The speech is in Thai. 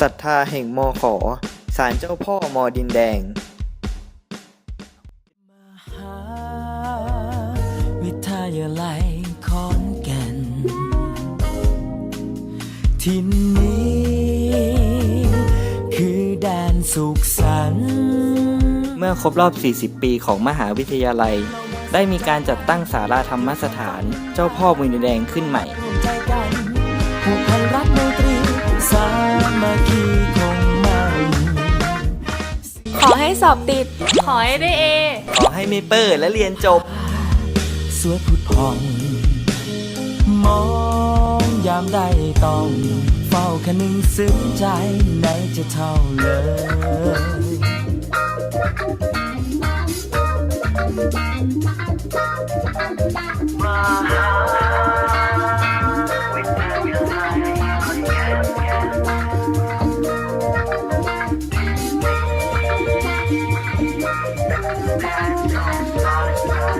ศรัทธาแห่งมอขอศาลเจ้าพ่อมอดินแดงหาวิทยาลัยขอนแก่นที่นี้ คือแดนสุขสันต์เมื่อครบรอบ 40 ปีของมหาวิทยาลัย ได้มีการจัดตั้งสาราธรรมสถาน เจ้าพ่อมอดินแดงขึ้นใหม่ ร่วมใจกันผูกพันรักดนตรี สอบติด ขอให้ได้เอ ขอให้ไม่เปิดและเรียนจบ สวยผุดผ่อง มองยามใดต้อง เฝ้าคนึงซึ้งใจในจะเท่าเลย Thank you.